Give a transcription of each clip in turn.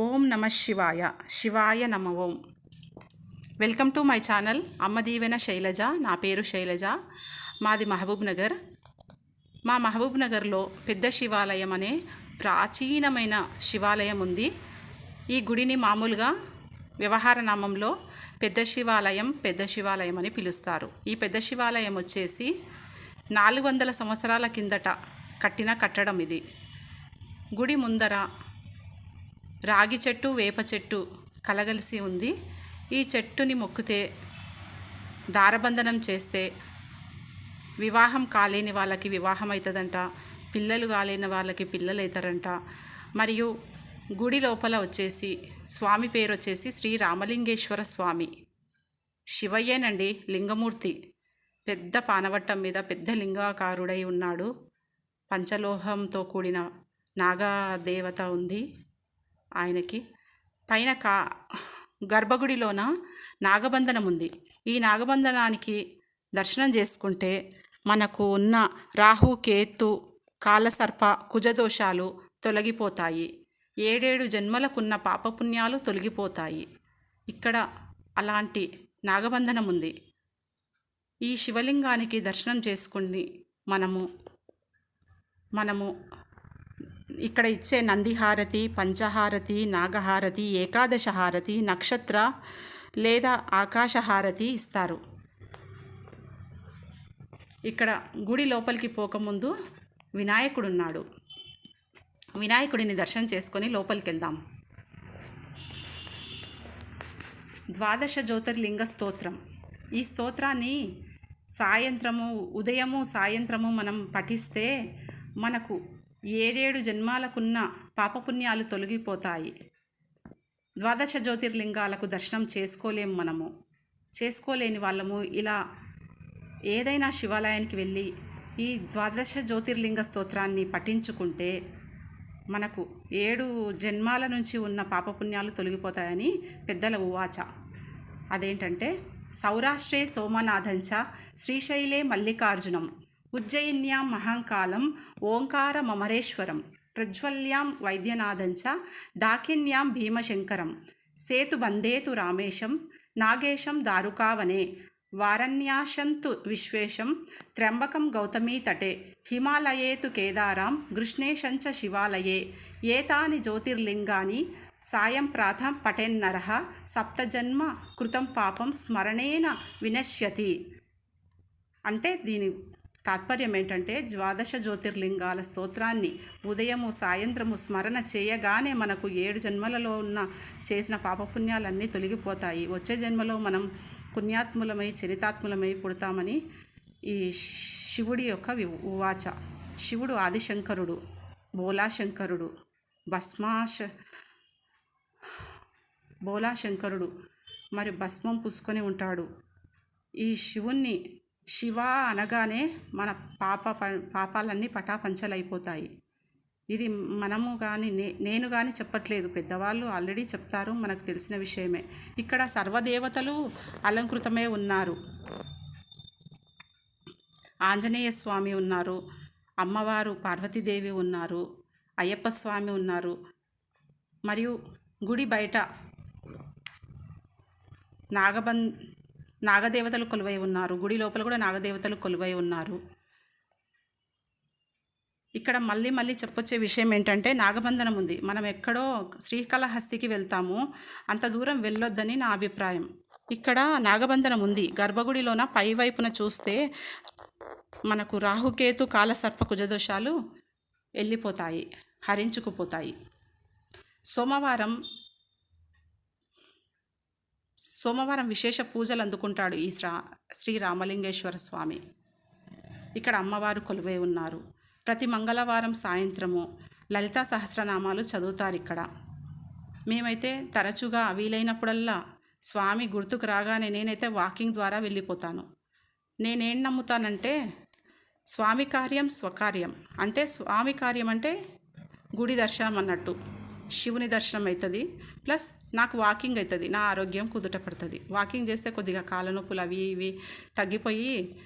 ఓం నమ శివాయ శివాయ నమ ఓం. Welcome to my channel Amma Deevena Shailaja నా పేరు శైలజ మాది మహబూబ్ నగర్. మా మహబూబ్ నగర్లో పెద్ద శివాలయం అనే ప్రాచీనమైన శివాలయం ఉంది. ఈ గుడిని మామూలుగా వ్యవహార నామంలో పెద్ద శివాలయం పెద్ద శివాలయం అని పిలుస్తారు. ఈ పెద్ద శివాలయం వచ్చేసి నాలుగు వందల సంవత్సరాల కిందట కట్టిన కట్టడం ఇది. గుడి ముందర రాగి చెట్టు వేప చెట్టు కలగలిసి ఉంది. ఈ చెట్టుని మొక్కితే దారబంధనం చేస్తే వివాహం కాలేని వాళ్ళకి వివాహం అవుతుందంట పిల్లలు కాలేని వాళ్ళకి పిల్లలు అవుతారంట మరియు గుడి లోపల వచ్చేసి స్వామి పేరు వచ్చేసి శ్రీ రామలింగేశ్వర స్వామి. శివయ్యేనండి లింగమూర్తి. పెద్ద పానవట్టం మీద పెద్ద లింగాకారుడై ఉన్నాడు. పంచలోహంతో కూడిన నాగదేవత ఉంది. ఆయనకి. పైన కా గర్భగుడిలోన నాగబంధనం ఉంది ఈ నాగబంధనానికి దర్శనం చేసుకుంటే మనకు ఉన్న రాహు కేతు కాలసర్ప కుజదోషాలు తొలగిపోతాయి. ఏడేడు జన్మలకున్న పాపపుణ్యాలు తొలగిపోతాయి. ఇక్కడ అలాంటి నాగబంధనం ఉంది ఈ శివలింగానికి దర్శనం చేసుకుని మనము మనము ఇక్కడ ఇచ్చే నందిహారతి పంచహారతి నాగహారతి ఏకాదశ హారతి నక్షత్ర లేదా ఆకాశహారతి ఇస్తారు. ఇక్కడ గుడి లోపలికి పోకముందు వినాయకుడు ఉన్నాడు వినాయకుడిని దర్శనం చేసుకొని లోపలికి వెళ్దాం ద్వాదశ జ్యోతిర్లింగ స్తోత్రం. ఈ స్తోత్రాన్ని సాయంత్రము ఉదయము సాయంత్రము మనం పఠిస్తే మనకు ఏడేడు జన్మాలకున్న పాపపుణ్యాలు తొలగిపోతాయి. ద్వాదశ జ్యోతిర్లింగాలకు దర్శనం చేసుకోలేం మనము. చేసుకోలేని వాళ్ళము ఇలా ఏదైనా శివాలయానికి వెళ్ళి ఈ ద్వాదశ జ్యోతిర్లింగ స్తోత్రాన్ని పఠించుకుంటే మనకు ఏడు జన్మాల నుంచి ఉన్న పాపపుణ్యాలు తొలగిపోతాయని పెద్దల ఉవాచ. అదేంటంటే సౌరాష్ట్రే సోమనాథంచ శ్రీశైలే మల్లికార్జునం. ఉజ్జయిన్యాం మహంకాలం ఓంకారమమరేశ్వరం ప్రజ్వల్యాం వైద్యనాథంచ డాకిన్యాం భీమశంకరం సేతుబందేతు రామేశం నాగేశం దారుకావనే వారణ్యాశంతు విశ్వేశం త్ర్యంబకం గౌతమీ తటే హిమాలయేతు కేదారాం గృష్ణేశంచ శివాలయే ఏతాని జ్యోతిర్లింగాని సాయం ప్రాతం పటెన్నర సప్తజన్మ కృతం పాపం స్మరణేన వినశ్యతి. అంటే దీని తాత్పర్యం ఏంటంటే ద్వాదశ జ్యోతిర్లింగాల స్తోత్రాన్ని ఉదయము సాయంత్రము స్మరణ చేయగానే మనకు ఏడు జన్మలలో ఉన్న చేసిన పాపపుణ్యాలన్నీ తొలగిపోతాయి. వచ్చే జన్మలో మనం పుణ్యాత్ములమై చరితాత్ములమై పుడతామని ఈ శివుడి యొక్క ఉవాచ. శివుడు ఆదిశంకరుడు బోలాశంకరుడు భస్మాశ బోలాశంకరుడు. మరి భస్మం పూసుకొని ఉంటాడు. ఈ శివుణ్ణి శివ అనగానే మన పాప ప- పాపాలన్నీ పటాపంచలైపోతాయి. ఇది మనము కానీ నే నేను కానీ చెప్పట్లేదు. పెద్దవాళ్ళు ఆల్రెడీ చెప్తారు మనకు తెలిసిన విషయమే. ఇక్కడ సర్వదేవతలు అలంకృతమే ఉన్నారు. ఆంజనేయ స్వామి ఉన్నారు. అమ్మవారు పార్వతీదేవి ఉన్నారు. అయ్యప్ప స్వామి ఉన్నారు. మరియు గుడి బయట నాగబం నాగదేవతలు కొలువై ఉన్నారు. గుడి లోపల కూడా నాగదేవతలు కొలువై ఉన్నారు. ఇక్కడ మళ్ళీ మళ్ళీ చెప్పొచ్చే విషయం ఏంటంటే నాగబంధనం ఉంది. మనం ఎక్కడో శ్రీకాళహస్తికి వెళ్తాము. అంత దూరం వెళ్ళొద్దని నా అభిప్రాయం. ఇక్కడ నాగబంధనం ఉంది. గర్భగుడిలోన పై వైపున చూస్తే మనకు రాహుకేతు కాలసర్ప కుజదోషాలు వెళ్ళిపోతాయి. హరించుకుపోతాయి. సోమవారం సోమవారం విశేష పూజలు అందుకుంటాడు ఈ శ్రా శ్రీ రామలింగేశ్వర స్వామి. ఇక్కడ అమ్మవారు కొలువై ఉన్నారు. ప్రతి మంగళవారం సాయంత్రము లలితా సహస్రనామాలు చదువుతారు ఇక్కడ. మేమైతే తరచుగా వీలైనప్పుడల్లా స్వామి గుర్తుకు రాగానే నేనైతే వాకింగ్ ద్వారా వెళ్ళిపోతాను. నేనేం నమ్ముతానంటే స్వామి కార్యం స్వకార్యం. అంటే స్వామి కార్యం అంటే గుడి దర్శనం అన్నట్టు. శివుని దర్శనం అవుతుంది ప్లస్ నాకు వాకింగ్ అవుతుంది నా ఆరోగ్యం కుదుట పడుతుంది. వాకింగ్ చేస్తే కొద్దిగా కాళ్ళ నొప్పులు అవి ఇవి తగ్గిపోయి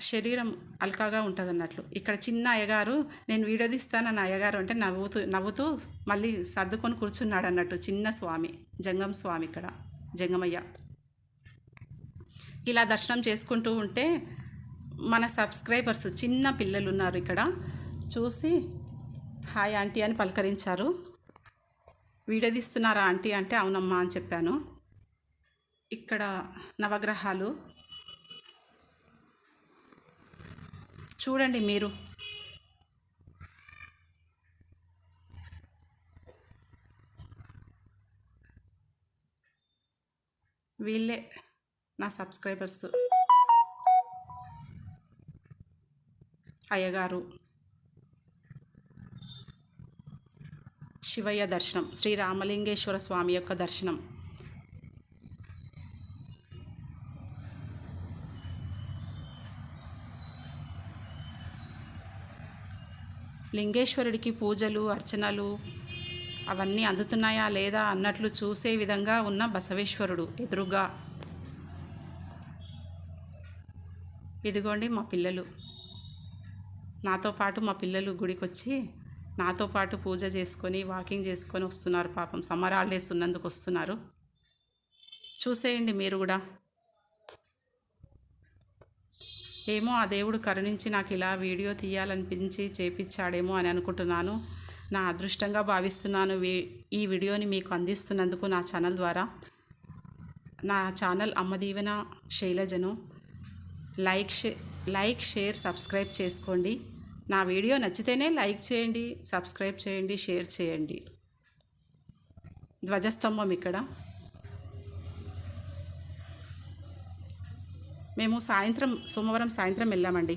శరీరం అల్కాగా ఉంటుంది అన్నట్లు ఇక్కడ చిన్న అయ్యగారు నేను వీడియో తీస్తానని అయ్యగారు అంటే నవ్వుతూ నవ్వుతూ మళ్ళీ సర్దుకొని కూర్చున్నాడు అన్నట్టు చిన్న స్వామి జంగం స్వామి ఇక్కడ జంగమయ్య. ఇలా దర్శనం చేసుకుంటూ ఉంటే మన సబ్స్క్రైబర్స్ చిన్న పిల్లలు ఉన్నారు ఇక్కడ. చూసి హాయ్ ఆంటీ అని పలకరించారు. వీడియో తీస్తున్నారా ఆంటీ అంటే అవునమ్మా అని చెప్పాను. ఇక్కడ నవగ్రహాలు. చూడండి మీరు. వీళ్ళే నా సబ్స్క్రైబర్స్. అయ్యగారు. శివయ్య దర్శనం శ్రీ రామలింగేశ్వర స్వామి యొక్క దర్శనం. లింగేశ్వరుడికి పూజలు అర్చనలు అవన్నీ అందుతున్నాయా లేదా అన్నట్లు చూసే విధంగా ఉన్న బసవేశ్వరుడు ఎదురుగా. ఇదిగోండి మా పిల్లలు. నాతో పాటు మా పిల్లలు గుడికొచ్చి నాతో పాటు పూజ చేసుకొని వాకింగ్ చేసుకొని వస్తున్నారు పాపం. సమ్మర్ హాలిడేస్ ఉన్నందుకు వస్తున్నారు. చూసేయండి మీరు కూడా. ఏమో ఆ దేవుడు కరుణించి నాకు ఇలా వీడియో తీయాలనిపించి చేపించాడేమో అని అనుకుంటున్నాను. నా అదృష్టంగా భావిస్తున్నాను వీ- ఈ వీడియోని మీకు అందిస్తున్నందుకు నా ఛానల్ ద్వారా. నా channel Ammadeevena శైలజను. Like share like share subscribe చేసుకోండి. నా వీడియో నచ్చితేనే లైక్ చేయండి సబ్స్క్రైబ్ చేయండి షేర్ చేయండి. ధ్వజస్తంభం ఇక్కడ. మేము సాయంత్రం సోమవారం సాయంత్రం వెళ్ళామండి.